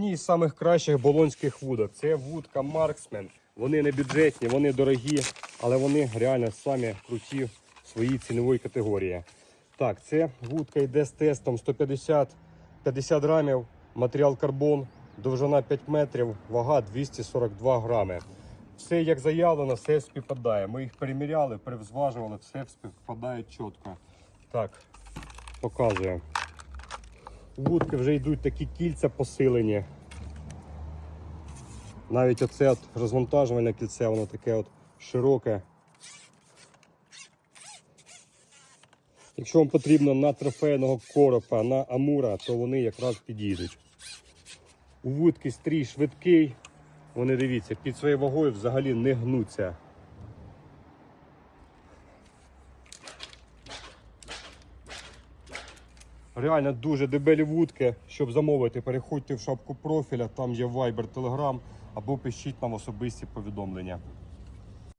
одні з самих кращих болонських вудок. Це вудка Marksman. Вони не бюджетні, вони дорогі, але вони реально самі круті в своїй ціновій категорії. Так, це вудка йде з тестом 150 50 грамів, матеріал карбон, довжина 5 метрів, вага 242 грами. Все як заявлено, все співпадає. Ми їх переміряли, перевзважували, все співпадає чітко. Так, показую. У Вудки вже йдуть такі кільця посилені. Навіть оце от розвантажувальне кільце, воно таке от широке. Якщо вам потрібно на трофейного коропа, на амура, то вони якраз підійдуть. У вудки стрій швидкий. Вони дивіться, під своєю вагою взагалі не гнуться. Реально дуже дебелі вудки. Щоб замовити, переходьте в шапку профіля, там є Viber, Telegram або пишіть нам особисті повідомлення.